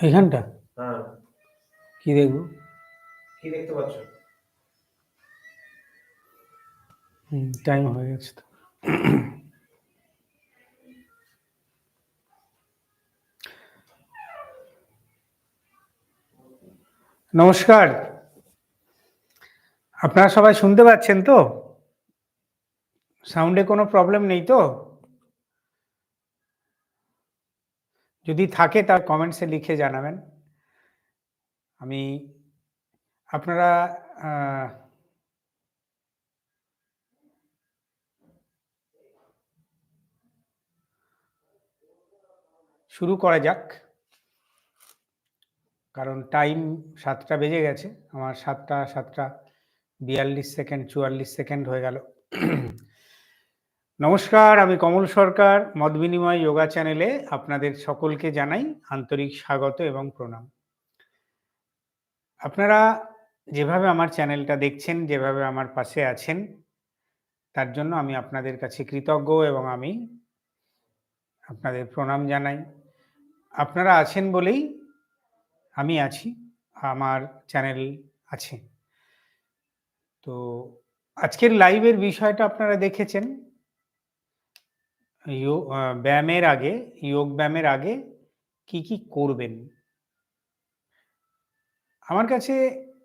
এইখানটা? হ্যাঁ। কি দেখব? কি দেখতে পাচ্ছ? হুম টাইম হয়ে গেছে তো। নমস্কার। আপনারা সবাই শুনতে পাচ্ছেন তো? সাউন্ডে কোনো প্রবলেম নেই তো? যদি থাকে তার কমেন্টসে লিখে জানাবেন। আমি আপনারা শুরু করা যাক। কারণ টাইম সাতটা বেজে গেছে। আমার সাতটা সাতটা বিয়াল্লিশ সেকেন্ড চুয়াল্লিশ সেকেন্ড হয়ে গেল। নমস্কার, আমি কমল সরকার, মত বিনিময় যোগা চ্যানেলে আপনাদের সকলকে জানাই আন্তরিক স্বাগত এবং প্রণাম। আপনারা যেভাবে আমার চ্যানেলটা দেখছেন, যেভাবে আমার পাশে আছেন, তার জন্য আমি আপনাদের কাছে কৃতজ্ঞ এবং আমি আপনাদের প্রণাম জানাই। আপনারা আছেন বলেই আমি আছি, আমার চ্যানেল আছে। তো আজকের লাইভের বিষয়টা আপনারা দেখেছেন। ব্যায়ামের আগে যোগ ব্যায়ামের আগে কি কি করবেন? আমার কাছে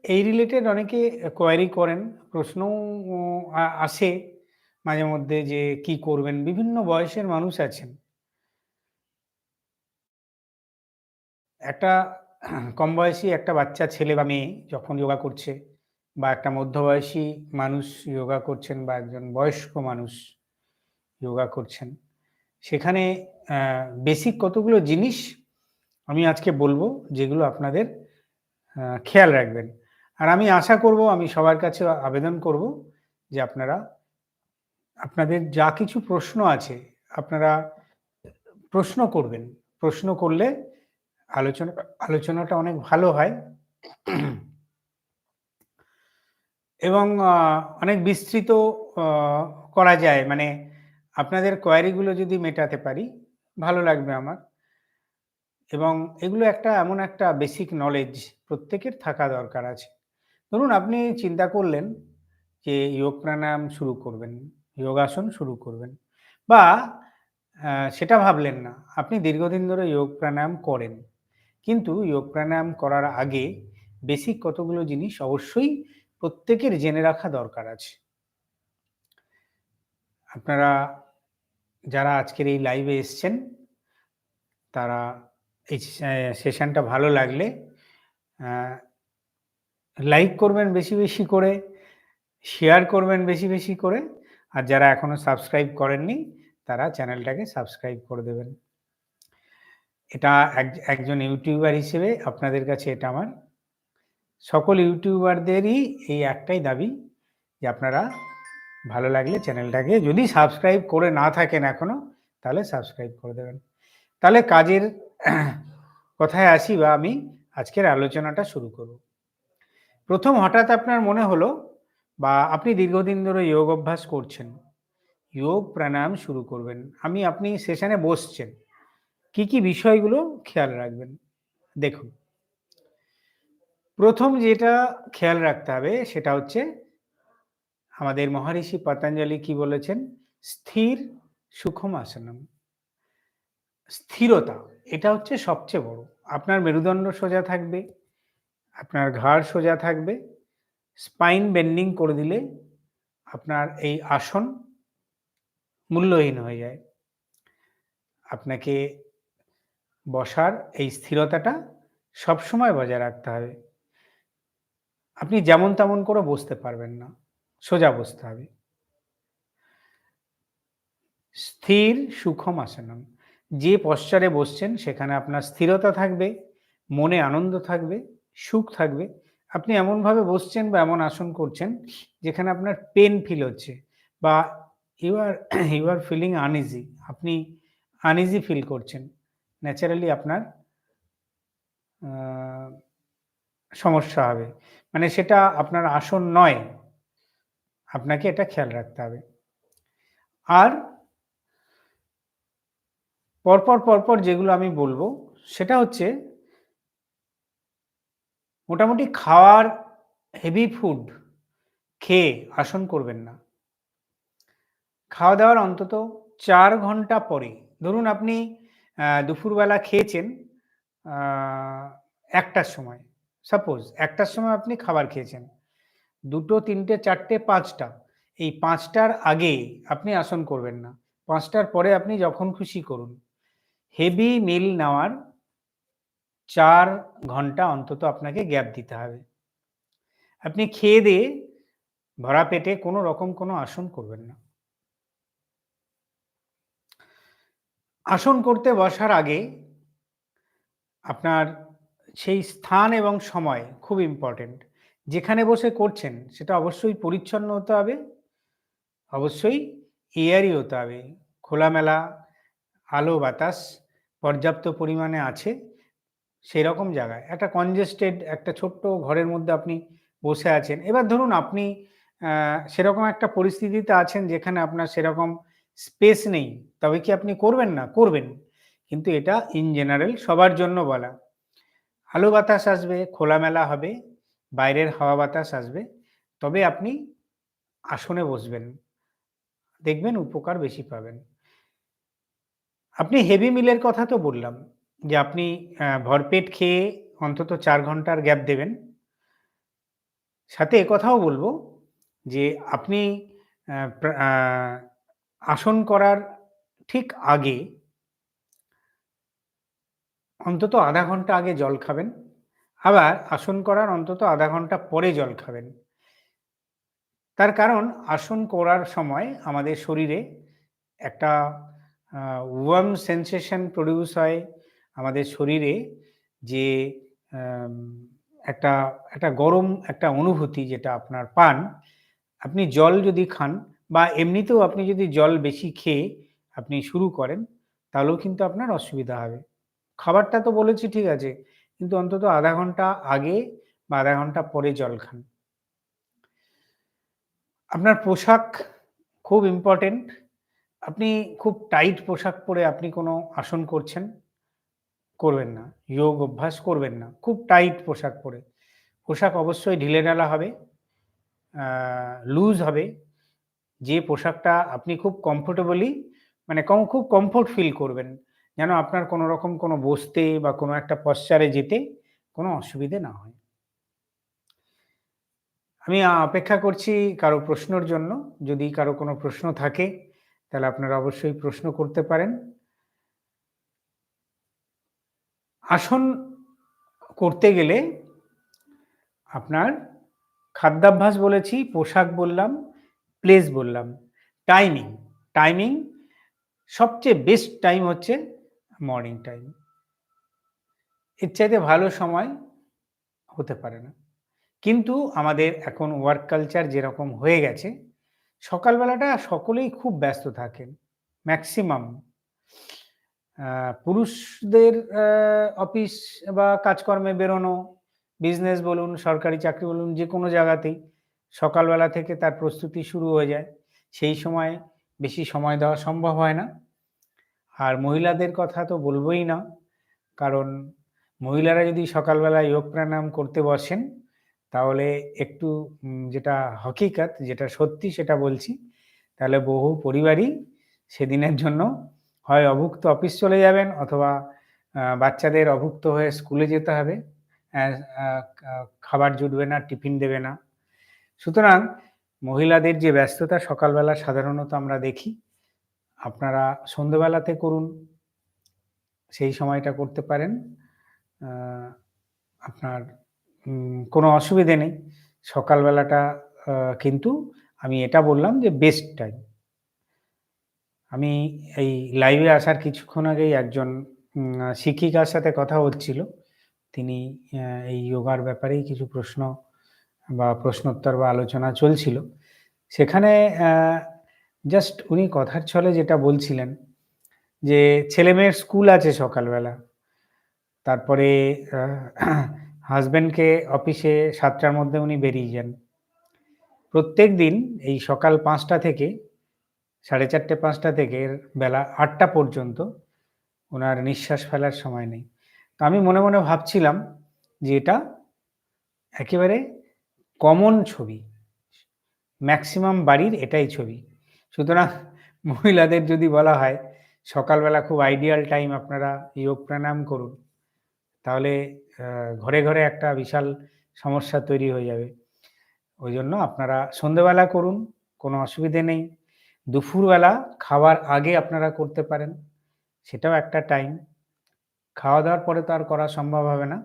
এই রিলেটেড অনেকে কোয়ারি করেন, প্রশ্নও আসে মাঝে মধ্যে যে কি করবেন? বিভিন্ন বয়সের মানুষ আছেন। একটা কম বয়সী একটা বাচ্চা ছেলে বা মেয়ে যখন যোগা করছে বা একটা মধ্যবয়সী মানুষ যোগা করছেন বা একজন বয়স্ক মানুষ যোগা করছেন সেখানে বেসিক কতগুলো জিনিস আমি আজকে বলব, যেগুলো আপনাদের খেয়াল রাখবেন। আর আমি আশা করব, আমি সবার কাছে আবেদন করব যে আপনারা, আপনাদের যা কিছু প্রশ্ন আছে, আপনারা প্রশ্ন করবেন। প্রশ্ন করলে আলোচনা, আলোচনাটা অনেক ভালো হয়। এবং অনেক বিস্তৃত করা যায়। মানে আপনাদের কোয়ারিগুলো যদি মেটাতে পারি, ভালো লাগবে আমার। এবং এগুলো একটা এমন একটা বেসিক নলেজ প্রত্যেকের থাকা দরকার আছে। ধরুন আপনি চিন্তা করলেন যে যোগ প্রাণায়াম শুরু করবেন যোগাসন শুরু করবেন বা সেটা ভাবলেন না। আপনি দীর্ঘদিন ধরে যোগ প্রাণায়াম করেন। কিন্তু যোগ প্রাণায়াম করার আগে বেসিক কতগুলো জিনিস অবশ্যই প্রত্যেকের জেনে রাখা দরকার আছে। আপনারা যারা আজকের এই লাইভে এসছেন, তারা এই সেশনটা ভালো লাগলে লাইক করবেন বেশি বেশি করে শেয়ার করবেন বেশি বেশি করে, আর যারা এখনও সাবস্ক্রাইব করেননি, তারা চ্যানেলটাকে সাবস্ক্রাইব করে দেবেন। এটা এক- একজন ইউটিউবার হিসেবে আপনাদের কাছে এটা আমার। সকল ইউটিউবারদেরই এই একটাই দাবি যে আপনারা ভালো লাগলে চ্যানেলটাকে যদি সাবস্ক্রাইব করে না থাকেন এখনও, তাহলে সাবস্ক্রাইব করে দেবেন। তাহলে কাজের কথায় আসি বা আমি আজকের আলোচনাটা শুরু করব। প্রথম হঠাৎ আপনার মনে হলো বা আপনি দীর্ঘদিন ধরে যোগ অভ্যাস করছেন, যোগ প্রাণায়াম শুরু করবেন, আমি, আপনি সেশনে বসছেন, কি কি বিষয়গুলো খেয়াল রাখবেন? দেখুন, প্রথম যেটা খেয়াল রাখতে হবে সেটা হচ্ছে আমাদের মহর্ষি পতঞ্জলি কি বলেছেন? স্থির সুখম আসনম। স্থিরতা, এটা হচ্ছে সবচেয়ে বড়। আপনার মেরুদণ্ড সোজা থাকবে, আপনার ঘাড় সোজা থাকবে, স্পাইন বেন্ডিং করে দিলে আপনার এই আসন মূল্যহীন হয়ে যায়। আপনাকে বসার এই স্থিরতাটা সবসময় বজায় রাখতে হবে। আপনি যেমন তেমন করে বসতে পারবেন না। সোজা বসতে হবে। স্থির সুখম আসনম। যে পশ্চারে বসছেন, সেখানে আপনার স্থিরতা থাকবে, মনে আনন্দ থাকবে, সুখ থাকবে। আপনি এমনভাবে বসছেন বা এমন আসন করছেন, যেখানে আপনার পেন ফিল হচ্ছে বা you are you are feeling uneasy আপনি আনইজি ফিল করছেন। ন্যাচারালি আপনার সমস্যা হবে। মানে সেটা আপনার আসন নয়। আপনাকে এটা খেয়াল রাখতে হবে। আর পরপর পরপর যেগুলো আমি বলব, সেটা হচ্ছে মোটামুটি খাওয়ার হেভি ফুড খেয়ে আসন করবেন না। খাওয়া দাওয়ার অন্তত চার ঘণ্টা পরে, ধরুন আপনি দুপুরবেলা খেয়েছেন একটার সময় সাপোজ একটার সময় আপনি খাবার খেয়েছেন। দুটো, তিনটে, চারটে, পাঁচটা। এই পাঁচটার আগে আপনি আসন করবেন না। পাঁচটার পরে আপনি যখন খুশি করুন। হেভি মিল নেওয়ার চার ঘণ্টা অন্তত আপনাকে গ্যাপ দিতে হবে। আপনি খেয়ে দিয়ে ভরা পেটে কোনো রকম কোনো আসন করবেন না। আসন করতে বসার আগে আপনার সেই স্থান এবং সময় খুব ইম্পর্টেন্ট যেখানে বসে করছেন, সেটা অবশ্যই পরিচ্ছন্ন হতে হবে, অবশ্যই এয়ারই হতে হবে। খোলামেলা, আলো, বাতাস পর্যাপ্ত পরিমাণে আছে সেই রকম জায়গায়। একটা কনজেস্টেড একটা ছোট্ট ঘরের মধ্যে আপনি বসে আছেন। এবার ধরুন আপনি সেরকম একটা পরিস্থিতিতে আছেন যেখানে আপনার সেরকম স্পেস নেই, তবে কি আপনি করবেন না? করবেন। কিন্তু এটা ইন জেনারেল সবার জন্য বলা। আলো, বাতাস আসবে, খোলামেলা হবে বাইরের হাওয়া বাতাস আসবে, তবে আপনি আসনে বসবেন। দেখবেন উপকার বেশি পাবেন। আপনি হেভি মিলের কথা তো বললাম, যে আপনি ভরপেট খেয়ে অন্তত চার ঘণ্টার গ্যাপ দেবেন। সাথে কথাও বলব যে আপনি আসন করার ঠিক আগে অন্তত আধা ঘণ্টা আগে জল খাবেন। আবার আসন করার অন্তত আধা ঘণ্টা পরে জল খাবেন। তার কারণ আসন করার সময় আমাদের শরীরে একটা ওয়ার্ম সেন্সেশন প্রডিউস হয়। আমাদের শরীরে যে একটা একটা গরম একটা অনুভূতি যেটা আপনার পান, আপনি জল যদি খান বা এমনিতেও আপনি যদি জল বেশি খেয়ে আপনি শুরু করেন, তাহলেও কিন্তু আপনার অসুবিধা হবে। খাবারটা তো বলেছি ঠিক আছে কিন্তু অন্তত আধা ঘণ্টা আগে বা আধা ঘণ্টা পরে জল খান। আপনার পোশাক খুব ইম্পর্টেন্ট আপনি খুব টাইট পোশাক পরে আপনি কোনো আসন করছেন, করবেন না। যোগ অভ্যাস করবেন না। খুব টাইট পোশাক পরে। পোশাক অবশ্যই ঢিলে ঢালা হবে লুজ হবে। যে পোশাকটা আপনি খুব কমফোর্টেবলি মানে কম, খুব কমফোর্ট ফিল করবেন। যেন আপনার কোনো রকম কোনো বসতে বা কোনো একটা পশ্চারে যেতে কোনো অসুবিধে না হয়। আমি অপেক্ষা করছি কারও প্রশ্নর জন্য। যদি কারও কোনো প্রশ্ন থাকে, তাহলে আপনারা অবশ্যই প্রশ্ন করতে পারেন। আসন করতে গেলে আপনার খাদ্যাভ্যাস বলেছি, পোশাক বললাম প্লেস বললাম। টাইমিং টাইমিং সবচেয়ে বেস্ট টাইম হচ্ছে মর্নিং টাইম এর চাইতে ভালো সময় হতে পারে না। কিন্তু আমাদের এখন ওয়ার্ক কালচার যেরকম হয়ে গেছে, সকালবেলাটা সকলেই খুব ব্যস্ত থাকেন ম্যাক্সিমাম পুরুষদের অফিস বা কাজকর্মে বেরোনো বিজনেস বলুন, সরকারি চাকরি বলুন, যে কোনো জায়গাতেই সকালবেলা থেকে তার প্রস্তুতি শুরু হয়ে যায়। সেই সময় বেশি সময় দেওয়া সম্ভব হয় না। আর মহিলাদের কথা তো বলবোই না। কারণ মহিলারা যদি সকালবেলা যোগ প্রাণায়াম করতে বসেন, তাহলে একটু যেটা হকিকত, যেটা সত্যি সেটা বলছি, তাহলে বহু পরিবারই সেদিনের জন্য হয় অভুক্ত অফিস চলে যাবেন অথবা বাচ্চাদের অভুক্ত হয়ে স্কুলে যেতে হবে। খাবার জুটবে না, টিফিন দেবে না। সুতরাং মহিলাদের যে ব্যস্ততা সকালবেলা সাধারণত আমরা দেখি আপনারা সন্ধেবেলাতে করুন, সেই সময়টা করতে পারেন। আপনার কোনো অসুবিধে নেই। সকালবেলাটা কিন্তু আমি এটা বললাম যে বেস্ট টাইম আমি এই লাইভে আসার কিছুক্ষণ আগেই একজন শিক্ষিকার সাথে কথা হচ্ছিল। তিনি এই যোগার ব্যাপারেই কিছু প্রশ্ন বা প্রশ্নোত্তর বা আলোচনা চলছিল। সেখানে জাস্ট উনি কথার ছলে যেটা বলছিলেন, যে ছেলেমেয়ের স্কুল আছে সকালবেলা। তারপরে হাজব্যান্ডকে অফিসে সাতটার মধ্যে উনি বেরিয়ে যান। প্রত্যেক দিন এই সকাল পাঁচটা থেকে, সাড়ে চারটে পাঁচটা থেকে বেলা আটটা পর্যন্ত ওনার নিঃশ্বাস ফেলার সময় নেই। তো আমি মনে মনে ভাবছিলাম যে এটা একেবারে কমন ছবি। ম্যাক্সিমাম বাড়ির এটাই ছবি। সুতরাং মহিলাদের যদি বলা হয়, সকালবেলা খুব আইডিয়াল টাইম আপনারা যোগ প্রাণায়াম করুন, তাহলে ঘরে ঘরে একটা বিশাল সমস্যা তৈরি হয়ে যাবে। ওই জন্য আপনারা সন্ধেবেলা করুন, কোনো অসুবিধে নেই। দুপুরবেলা খাওয়ার আগে আপনারা করতে পারেন, সেটাও একটা টাইম খাওয়া দাওয়ার পরে তো আর করা সম্ভব হবে না।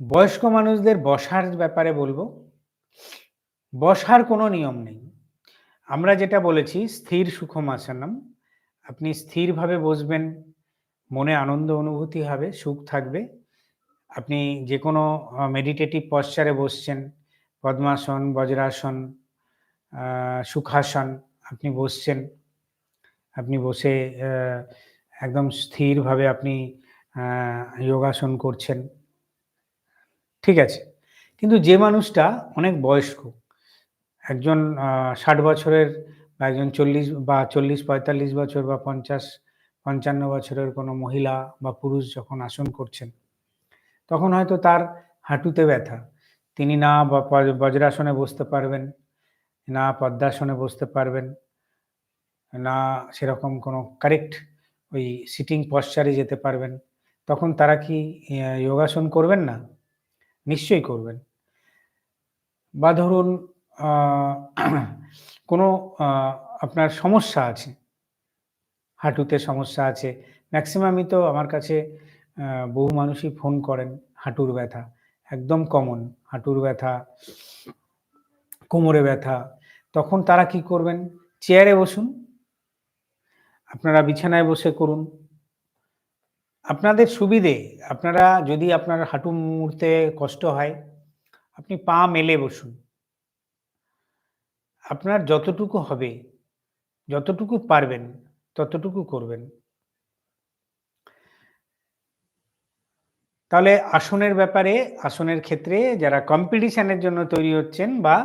বয়স্ক মানুষদের বসার ব্যাপারে বলব বসার কোনো নিয়ম নেই। আমরা যেটা বলেছি, স্থির সুখম আসানম। আপনি স্থিরভাবে বসবেন, মনে আনন্দ অনুভূতি হবে, সুখ থাকবে। আপনি যে কোনো মেডিটেটিভ পশ্চারে বসছেন, পদ্মাসন, বজ্রাসন সুখাসন, আপনি বসছেন। আপনি বসে একদম স্থিরভাবে আপনি যোগাসন করছেন। ঠিক আছে? কিন্তু যে মানুষটা অনেক বয়স্ক একজন ষাট বছরের বা একজন চল্লিশ বা চল্লিশ, পঁয়তাল্লিশ বছর বা পঞ্চাশ, পঞ্চান্ন বছরের কোনো মহিলা বা পুরুষ যখন আসন করছেন, তখন হয়তো তার হাঁটুতে ব্যথা। তিনি না বজ্রাসনে বসতে পারবেন, না পদ্মাসনে বসতে পারবেন, না সেরকম কোনো কারেক্ট ওই সিটিং পশ্চারে যেতে পারবেন, তখন তারা কি যোগাসন করবেন না? নিশ্চয়ই করবেন। বা ধরুন কোনো আপনার সমস্যা আছে? হাঁটুতে সমস্যা আছে? ম্যাক্সিমামই তো আমার কাছে বহু মানুষই ফোন করেন হাঁটুর ব্যথা, একদম কমন হাঁটুর ব্যথা, কোমরে ব্যথা। তখন তারা কি করবেন? চেয়ারে বসুন। আপনারা বিছানায় বসে করুন। আপনাদের সুবিধে, আপনারা যদি আপনার হাঁটু মুড়তে কষ্ট হয়, আপনি পা মেলে বসুন। আপনার যতটুকু হবে, যতটুকু পারবেন, ততটুকু করবেন। তাহলে আসনের ব্যাপারে, আসনের ক্ষেত্রে যারা কম্পিটিশনের জন্য তৈরি হচ্ছেন বা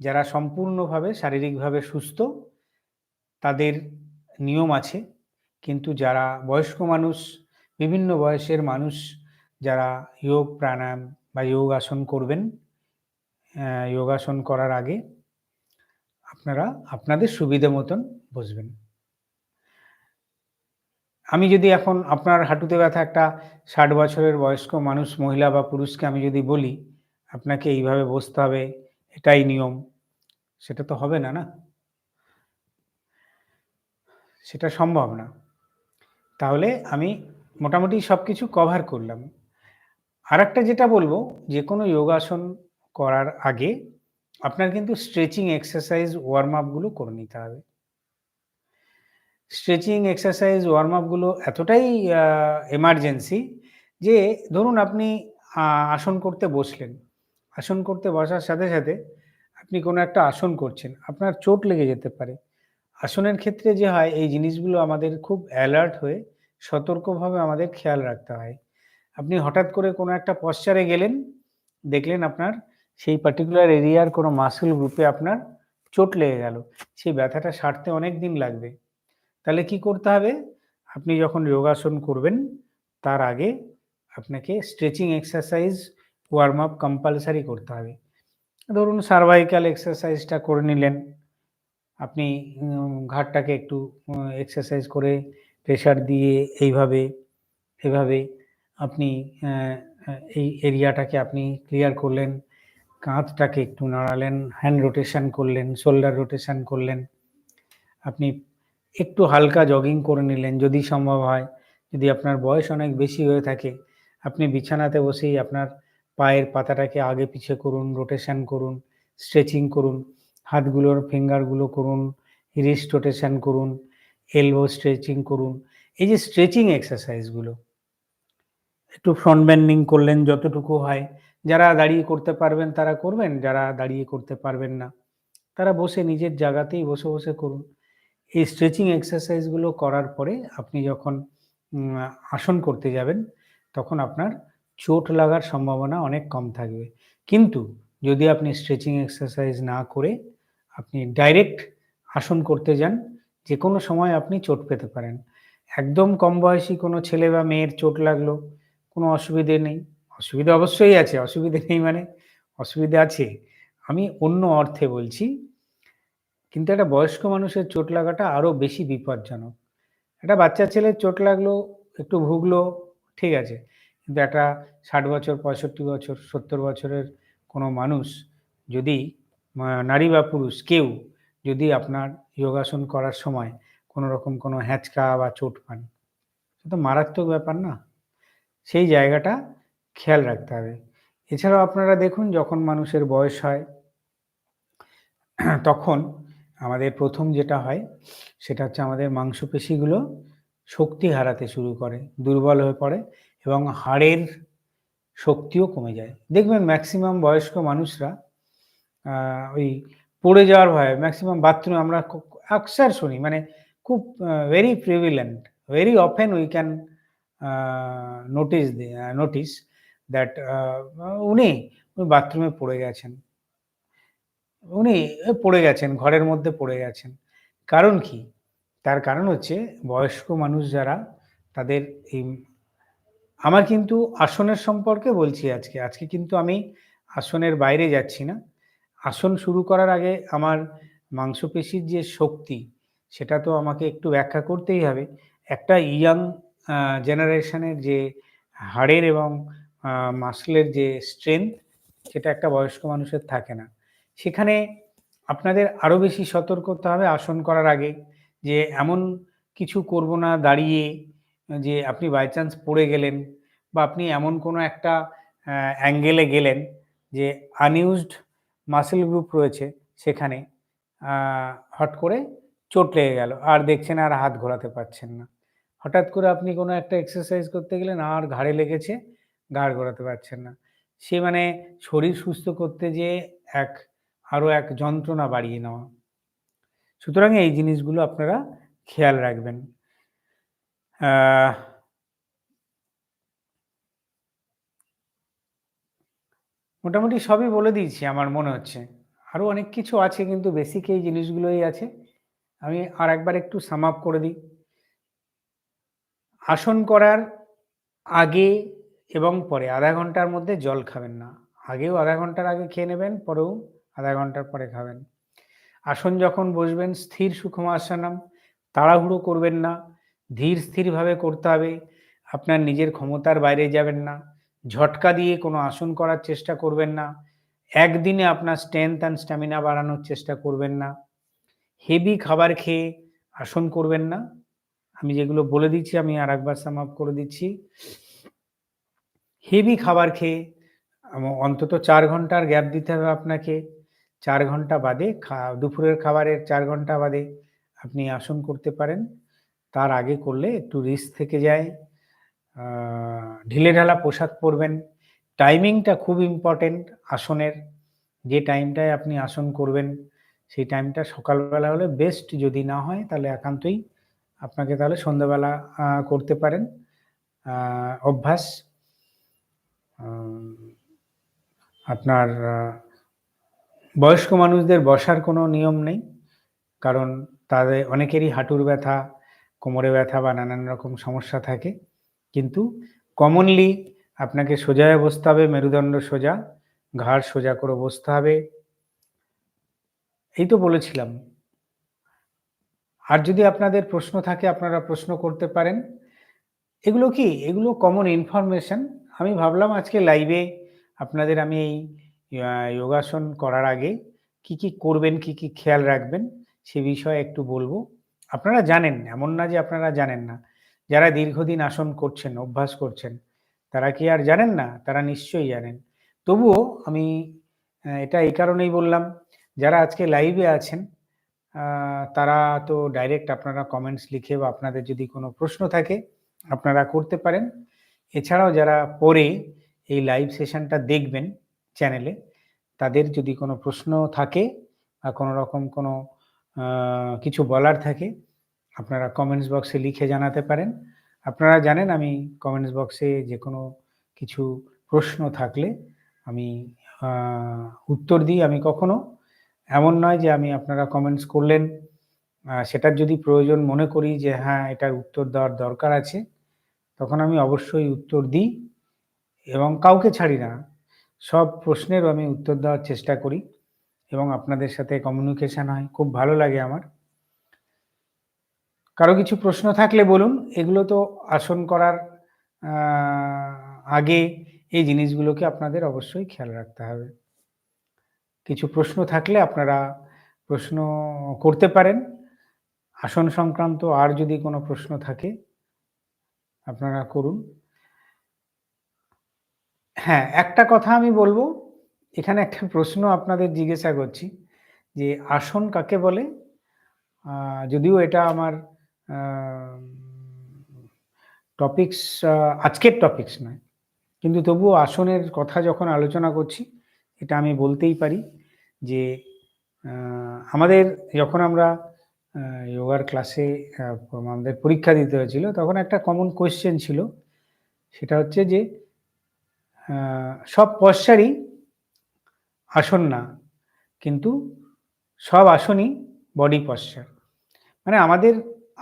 যারা সম্পূর্ণভাবে শারীরিকভাবে সুস্থ, তাদের নিয়ম আছে। কিন্তু যারা বয়স্ক মানুষ, বিভিন্ন বয়সের মানুষ, যারা যোগ প্রাণায়াম বা যোগ আসন করবেন যোগাসন করার আগে আপনারা আপনাদের সুবিধা মতন বসবেন। আমি যদি এখন আপনার হাঁটুতে ব্যথা একটা ষাট বছরের বয়স্ক মানুষ, মহিলা বা পুরুষকে আমি যদি বলি, আপনাকে এইভাবে বসতে হবে, এটাই নিয়ম। সেটা তো হবে না না? সেটা সম্ভব না। তাহলে আমি মোটামুটি সব কিছু কভার করলাম। আর একটা যেটা বলব যে কোনো যোগাসন করার আগে আপনার কিন্তু স্ট্রেচিং এক্সারসাইজ ওয়ার্ম আপগুলো করে নিতে হবে। স্ট্রেচিং এক্সারসাইজ ওয়ার্ম আপগুলো এতটাই এমার্জেন্সি যে ধরুন আপনি আসন করতে বসলেন। আসন করতে বসার সাথে সাথে আপনি কোনো একটা আসন করছেন, আপনার চোট লেগে যেতে পারে। আসনের ক্ষেত্রে যে হয়, এই জিনিসগুলো আমাদের খুব অ্যালার্ট হয়ে সতর্কভাবে আমাদের খেয়াল রাখতে হয়। আপনি হঠাৎ করে কোনো একটা পশ্চারে গেলেন, দেখলেন আপনার সেই পার্টিকুলার এরিয়ার কোনো মাসেল গ্রুপে আপনার চোট লেগে গেল। সেই ব্যথাটা সারতে অনেক দিন লাগবে। তাহলে কি করতে হবে? আপনি যখন যোগাসন করবেন, তার আগে আপনাকে stretching exercise warm up compulsory করতে হবে। ধরুন সার্ভাইকাল এক্সারসাইজটা করে নিলেন। আপনি ঘাটটাকে একটু এক্সারসাইজ করে প্রেশার দিয়ে এইভাবে, এভাবে আপনি এই এরিয়াটাকে আপনি ক্লিয়ার করলেন। কাঁধটাকে একটু নাড়ালেন হ্যান্ড রোটেশন করলেন শোল্ডার রোটেশন করলেন। আপনি একটু হালকা জগিং করে নিলেন যদি সম্ভব হয়। যদি আপনার বয়স অনেক বেশি হয়ে থাকে, আপনি বিছানাতে বসেই আপনার পায়ের পাতাটাকে আগে পিছে করুন রোটেশন করুন স্ট্রেচিং করুন, হাতগুলোর ফিঙ্গারগুলো করুন রিস্ট রোটেশন করুন এলবো স্ট্রেচিং করুন। এই যে স্ট্রেচিং এক্সারসাইজগুলো একটু ফ্রন্ট ব্যান্ডিং করলেন যতটুকু হয় যারা দাঁড়িয়ে করতে পারবেন তারা করবেন, যারা দাঁড়িয়ে করতে পারবেন না, তারা বসে নিজের জায়গাতেই বসে বসে করুন। এই স্ট্রেচিং এক্সারসাইজগুলো করার পরে আপনি যখন আসন করতে যাবেন, তখন আপনার চোট লাগার সম্ভাবনা অনেক কম থাকবে। কিন্তু যদি আপনি স্ট্রেচিং এক্সারসাইজ না করে আপনি ডাইরেক্ট আসন করতে যান যে কোনো সময় আপনি চোট পেতে পারেন। একদম কম বয়সী কোনো ছেলে বা মেয়ের চোট লাগল, কোনো অসুবিধে নেই। অসুবিধা অবশ্যই আছে, অসুবিধে নেই মানে অসুবিধা আছে। আমি অন্য অর্থে বলছি, কিন্তু একটা বয়স্ক মানুষের চোট লাগাটা আরও বেশি বিপজ্জনক। একটা বাচ্চা ছেলের চোট লাগল, একটু ভুগলো, ঠিক আছে। কিন্তু একটা ষাট বছর, পঁয়ষট্টি বছর, সত্তর বছরের কোনো মানুষ যদি নারী বা পুরুষ, কেউ যদি আপনার যোগাসন করার সময় কোনো রকম কোনো হ্যাঁচকা বা চোট পান সে তো মারাত্মক ব্যাপার না। সেই জায়গাটা খেয়াল রাখতে হবে। এছাড়াও আপনারা দেখুন, যখন মানুষের বয়স হয়, তখন আমাদের প্রথম যেটা হয়, সেটা হচ্ছে আমাদের মাংসপেশিগুলো শক্তি হারাতে শুরু করে, দুর্বল হয়ে পড়ে এবং হাড়ের শক্তিও কমে যায়। দেখবেন ম্যাক্সিমাম বয়স্ক মানুষরা ওই পড়ে যাওয়ার ভয়ে ম্যাক্সিমাম বাথরুমে আমরা আকসার শুনি মানে খুব very prevalent very often we can notice notice that উনি বাথরুমে পড়ে গেছেন। উনি পড়ে গেছেন, ঘরের মধ্যে পড়ে গেছেন। কারণ কি? তার কারণ হচ্ছে বয়স্ক মানুষ যারা, তাদের এই, আমার কিন্তু আসনের সম্পর্কে বলছি আজকে। আজকে কিন্তু আমি আসনের বাইরে যাচ্ছি না। আসন শুরু করার আগে আমার মাংসপেশির যে শক্তি, সেটা তো আমাকে একটু ব্যাখ্যা করতেই হবে। একটা ইয়াং জেনারেশনের যে হাড়ের এবং মাসলের যে স্ট্রেংথ সেটা একটা বয়স্ক মানুষের থাকে না। সেখানে আপনাদের আরও বেশি সতর্ক হতে হবে আসন করার আগে যে এমন কিছু করব না দাঁড়িয়ে যে আপনি বাই চান্স পড়ে গেলেন বা আপনি এমন কোনো একটা অ্যাঙ্গেলে গেলেন যে আনইউজড মাসেল গ্রুপ রয়েছে সেখানে হট করে চোট লেগে গেল, আর দেখছেন আর হাত ঘোরাতে পারছেন না। হঠাৎ করে আপনি কোনো একটা এক্সারসাইজ করতে গেলেন, আর ঘাড়ে লেগেছে ঘাড় ঘোরাতে পারছেন না। সে মানে শরীর সুস্থ করতে যে এক আরও এক যন্ত্রণা বাড়িয়ে নেওয়া। সুতরাং এই জিনিসগুলো আপনারা খেয়াল রাখবেন। মোটামুটি সবই বলে দিয়েছি আমার মনে হচ্ছে। আরও অনেক কিছু আছে কিন্তু বেসিক এই জিনিসগুলোই আছে। আমি আর একবার একটু সাম আপ করে দিই। আসন করার আগে এবং পরে আধা ঘণ্টার মধ্যে জল খাবেন না। আগেও আধা ঘণ্টার আগে খেয়ে নেবেন, পরেও আধা ঘণ্টার পরে খাবেন। আসন যখন বসবেন, স্থির সুখম আসানাম তাড়াহুড়ো করবেন না। ধীর স্থিরভাবে করতে হবে। আপনার নিজের ক্ষমতার বাইরে যাবেন না। ঝটকা দিয়ে কোনো আসন করার চেষ্টা করবেন না। একদিনে আপনার স্ট্রেংথ অ্যান্ড স্ট্যামিনা বাড়ানোর চেষ্টা করবেন না। হেভি খাবার খেয়ে আসন করবেন না। আমি যেগুলো বলে দিচ্ছি, আমি আর একবার সাম করে দিচ্ছি। হেভি খাবার খেয়ে অন্তত চার ঘণ্টার গ্যাপ দিতে হবে আপনাকে। চার ঘণ্টা বাদে দুপুরের খাবারের চার ঘণ্টা বাদে আপনি আসন করতে পারেন। তার আগে করলে একটু রিস্ক থেকে যায়। আহ, ঢিলেঢালা পোশাক পরবেন। টাইমিংটা খুব ইম্পর্টেন্ট আসনের। যে টাইমটায় আপনি আসন করবেন সেই টাইমটা সকালবেলা হলে বেস্ট যদি না হয় তাহলে একান্তই আপনাকে তাহলে সন্ধ্যাবেলা করতে পারেন। অভ্যাস আপনার বয়স্ক মানুষদের বসার কোনো নিয়ম নেই, কারণ তাদের, অনেকেরই হাঁটুর ব্যথা, কোমরে ব্যথা বা নানান রকম সমস্যা থাকে। কিন্তু কমনলি আপনাকে সোজায় বসতে হবে, মেরুদণ্ড সোজা, ঘাড় সোজা করে বসতে হবে। এই তো বলেছিলাম। আর যদি আপনাদের প্রশ্ন থাকে, আপনারা প্রশ্ন করতে পারেন। এগুলো কি? এগুলো কমন ইনফরমেশন আমি ভাবলাম আজকে লাইভে আপনাদের আমি এই যোগাসন করার আগে কি কি করবেন, কি কি খেয়াল রাখবেন সে বিষয়ে একটু বলব। আপনারা জানেন, এমন না যে আপনারা জানেন না, যারা দীর্ঘদিন আসন করছেন, অভ্যাস করছেন, তারা কি আর জানেন না? তারা নিশ্চয়ই জানেন। তবুও আমি এটা এই কারণেই বললাম, যারা আজকে লাইভে আছেন তারা তো ডাইরেক্ট আপনারা কমেন্টস লিখে বা আপনাদের যদি কোনো প্রশ্ন থাকে, আপনারা করতে পারেন। এছাড়াও যারা পরে এই লাইভ সেশনটা দেখবেন চ্যানেলে তাদের যদি কোনো প্রশ্ন থাকে বা কোনো রকম কোনো কিছু বলার থাকে, আপনারা কমেন্টস বক্সে লিখে জানাতে পারেন। আপনারা জানেন আমি কমেন্টস বক্সে যে কোনো কিছু প্রশ্ন থাকলে আমি উত্তর দিই আমি কখনো। এমন নয় যে আমি আপনারা কমেন্টস করলেন সেটার যদি প্রয়োজন মনে করি যে হ্যাঁ এটার উত্তর দেওয়ার দরকার আছে তখন আমি অবশ্যই উত্তর দিই এবং কাউকে ছাড়ি না। সব প্রশ্নেরও আমি উত্তর দেওয়ার চেষ্টা করি এবং আপনাদের সাথে কমিউনিকেশন হয়। খুব ভালো লাগে আমার। কারও কিছু প্রশ্ন থাকলে বলুন। এগুলো তো আসন করার আগে এই জিনিসগুলোকে আপনাদের অবশ্যই খেয়াল রাখতে হবে। কিছু প্রশ্ন থাকলে আপনারা প্রশ্ন করতে পারেন। আসন সংক্রান্ত আর যদি কোনো প্রশ্ন থাকে আপনারা করুন। হ্যাঁ একটা কথা আমি বলব, এখানে একটা প্রশ্ন আপনাদের জিজ্ঞাসা করছি যে আসন কাকে বলে? যদিও এটা আমার টপিকস আজকের টপিকস নয়, কিন্তু তবুও আসনের কথা যখন আলোচনা করছি, এটা আমি বলতেই পারি যে আমাদের যখন আমরা যোগার ক্লাসে আমাদের পরীক্ষা দিতে হয়েছিল। তখন একটা কমন কোয়েশ্চেন ছিল। সেটা হচ্ছে যে সব পশ্চারই আসন না, কিন্তু সব আসনই বডি পশ্চার মানে আমাদের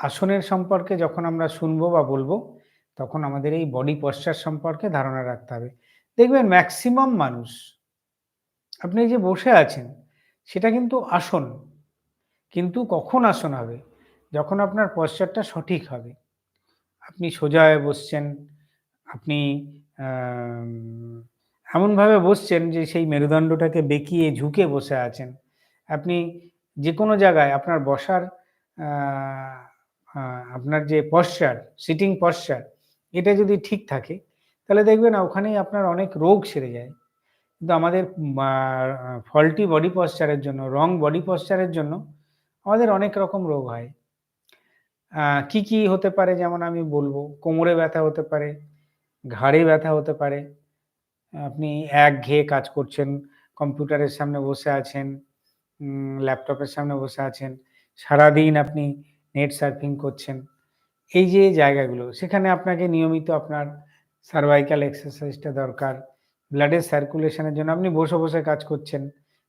আসনের সম্পর্কে যখন আমরা শুনব বা বলব, তখন আমাদের এই বডি পশ্চার সম্পর্কে ধারণা রাখতে হবে। দেখবেন ম্যাক্সিমাম মানুষ, আপনি যে বসে আছেন, সেটা কিন্তু আসন। কিন্তু কখন আসন হবে? যখন আপনার পশ্চারটা সঠিক হবে। আপনি সোজা হয়ে বসছেন, আপনি এমনভাবে বসছেন যে সেই মেরুদণ্ডটাকে বেঁকিয়ে ঝুঁকে বসে আছেন। আপনি যে কোনো জায়গায় আপনার বসার আপনার যে পশ্চার সিটিং পশ্চার এটা যদি ঠিক থাকে, তাহলে দেখবেন ওখানেই আপনার অনেক রোগ সেরে যায়। কিন্তু আমাদের ফল্টি বডি পশ্চারের জন্য রং বডি পশ্চারের জন্য আমাদের অনেক রকম রোগ হয়। কি কি হতে পারে যেমন আমি বলব, কোমরে ব্যথা হতে পারে, ঘাড়ে ব্যথা হতে পারে, আপনি একঘেয়ে কাজ করছেন, কম্পিউটারের সামনে বসে আছেন ল্যাপটপের সামনে বসে আছেন, সারাদিন আপনি নেট সার্ফিং করছেন, এই যে জায়গাগুলো, সেখানে আপনাকে নিয়মিত আপনার সার্ভাইকাল এক্সারসাইজটা দরকার ব্লাডের সার্কুলেশনের জন্য আপনি বসে বসে কাজ করছেন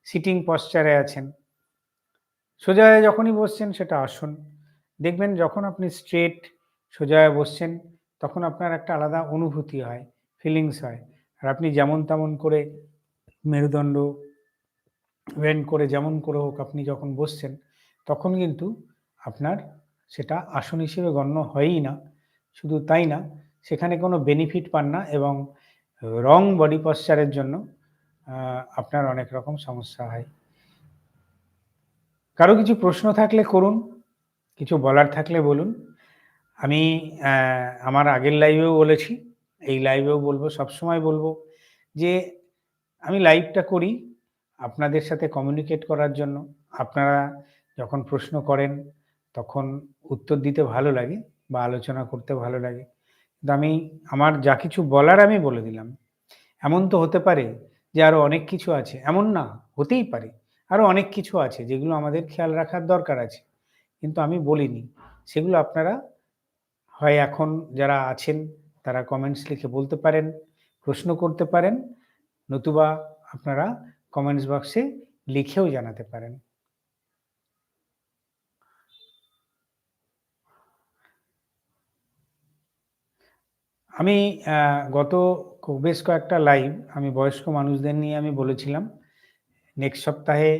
সিটিং পশ্চারে আছেন সোজা হয়ে যখনই বসছেন সেটা আসুন। দেখবেন যখন আপনি স্ট্রেট সোজায় বসছেন, তখন আপনার একটা আলাদা অনুভূতি হয় ফিলিংস হয়। আর আপনি যেমন তেমন করে মেরুদণ্ড ওয়েন করে যেমন করে হোক আপনি যখন বসছেন, তখন কিন্তু আপনার সেটা আসন হিসেবে গণ্য হয়ই না। শুধু তাই না, সেখানে কোনো বেনিফিট পান না এবং রং বডি পশ্চারের জন্য আপনার অনেক রকম সমস্যা হয়। কারও কিছু প্রশ্ন থাকলে করুন, কিছু বলার থাকলে বলুন। আমি আমার আগের লাইভেও বলেছি, এই লাইভেও বলব, সবসময় বলব যে আমি লাইভটা করি আপনাদের সাথে কমিউনিকেট করার জন্য। আপনারা যখন প্রশ্ন করেন, তখন উত্তর দিতে ভালো লাগে বা আলোচনা করতে ভালো লাগে। কিন্তু আমি, আমার যা কিছু বলার আমি বলে দিলাম। এমন তো হতে পারে যে আরও অনেক কিছু আছে। এমন না, হতেই পারে। আরও অনেক কিছু আছে যেগুলো আমাদের খেয়াল রাখার দরকার আছে। কিন্তু আমি বলিনি। সেগুলো আপনারা হয় এখন যারা আছেন, তারা কমেন্টস লিখে বলতে পারেন, প্রশ্ন করতে পারেন, নতুবা আপনারা কমেন্টস বক্সে লিখেও জানাতে পারেন। আমি গত বেশ কয়েকটা লাইভ আমি বয়স্ক মানুষদের নিয়ে আমি বলেছিলাম নেক্সট সপ্তাহে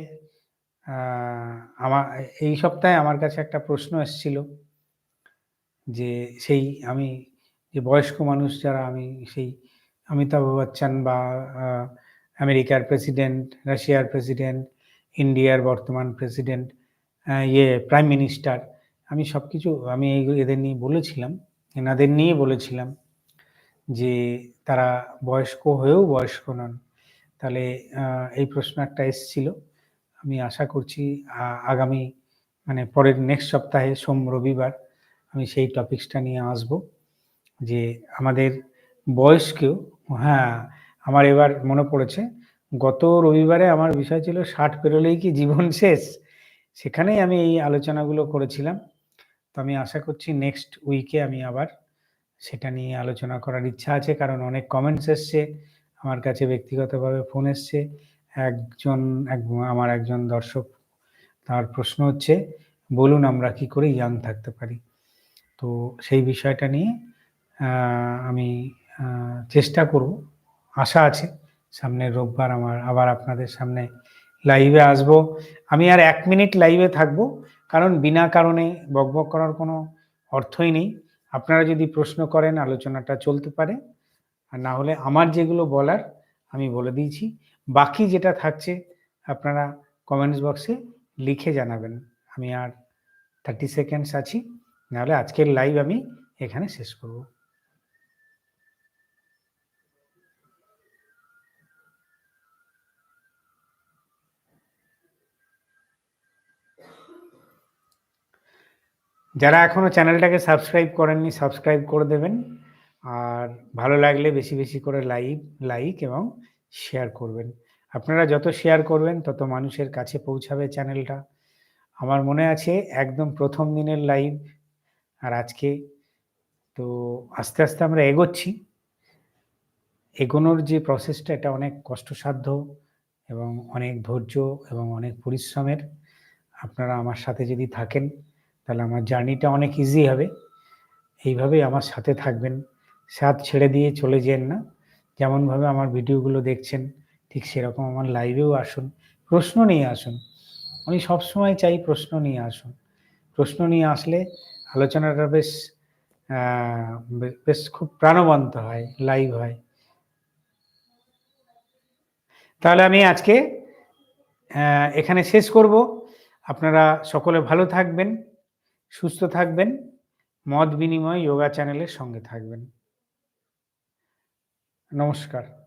আমার এই সপ্তাহে আমার কাছে একটা প্রশ্ন এসেছিল যে সেই আমি যে বয়স্ক মানুষ যারা আমি সেই অমিতাভ বচ্চন বা আমেরিকার প্রেসিডেন্ট রাশিয়ার প্রেসিডেন্ট ইন্ডিয়ার বর্তমান প্রেসিডেন্ট ইয়ে প্রাইম মিনিস্টার আমি সব কিছু আমি এদের নিয়ে বলেছিলাম, এনাদের নিয়ে বলেছিলাম যে তারা বয়স্ক হয়েও বয়স্ক নন। তাহলে এই প্রশ্ন একটা এসেছিল। আমি আশা করছি আগামী মানে পরের নেক্সট সপ্তাহে, সোম রবিবার, আমি সেই টপিকসটা নিয়ে আসব যে আমাদের বয়সকেও হ্যাঁ আমার এবার মনে পড়েছে, গত রবিবারে আমার বিষয় ছিল ষাট পেরোলেই কি জীবন শেষ? সেখানেই আমি এই আলোচনাগুলো করেছিলাম। তো আমি আশা করছি নেক্সট উইকে আমি আবার সেটা নিয়ে আলোচনা করার ইচ্ছা আছে, কারণ অনেক কমেন্টস এসছে। আমার কাছে ব্যক্তিগতভাবে ফোন এসছে। একজন, এক, আমার একজন দর্শক তার প্রশ্ন হচ্ছে, বলুন আমরা কি করে ইয়াং থাকতে পারি? তো সেই বিষয়টা নিয়ে আমি চেষ্টা করব। আশা আছে সামনের রোববার আমার, আবার আপনাদের সামনে লাইভে আসব। আমি আর এক মিনিট লাইভে থাকব, কারণ বিনা কারণে বকবক করার কোনো অর্থই নেই। আপনারা যদি প্রশ্ন করেন, আলোচনাটা চলতে পারে। আর না হলে আমার যেগুলো বলার আমি বলে দিয়েছি। বাকি যেটা থাকছে আপনারা কমেন্টস বক্সে লিখে জানাবেন। আমি আর থার্টি সেকেন্ডস আছি, নাহলে আজকের লাইভ আমি এখানে শেষ করব। যারা এখনও চ্যানেলটাকে সাবস্ক্রাইব করেননি সাবস্ক্রাইব করে দেবেন। আর ভালো লাগলে বেশি বেশি করে লাইভ লাইক এবং শেয়ার করবেন। আপনারা যত শেয়ার করবেন, তত মানুষের কাছে পৌঁছাবে চ্যানেলটা। আমার মনে আছে একদম প্রথম দিনের লাইভ আর আজকে। তো আস্তে আস্তে আমরা এগোচ্ছি। এগোনোর যে প্রসেসটা এটা অনেক কষ্টসাধ্য এবং অনেক ধৈর্য এবং অনেক পরিশ্রমের। আপনারা আমার সাথে যদি থাকেন, তাহলে আমার জার্নিটা অনেক ইজি হবে। এইভাবেই আমার সাথে থাকবেন। সাথ ছেড়ে দিয়ে চলে যেন না। যেমনভাবে আমার ভিডিওগুলো দেখছেন, ঠিক সেরকম আমার লাইভেও আসুন, প্রশ্ন নিয়ে আসুন। আমি সবসময় চাই প্রশ্ন নিয়ে আসুন। প্রশ্ন নিয়ে আসলে আলোচনাটা বেশ বেশ খুব প্রাণবন্ত হয় লাইভ হয়। তাহলে আমি আজকে এখানে শেষ করব। আপনারা সকলে ভালো থাকবেন, সুস্থ থাকবেন, মত বিনিময় যোগা চ্যানেলের সঙ্গে থাকবেন। নমস্কার।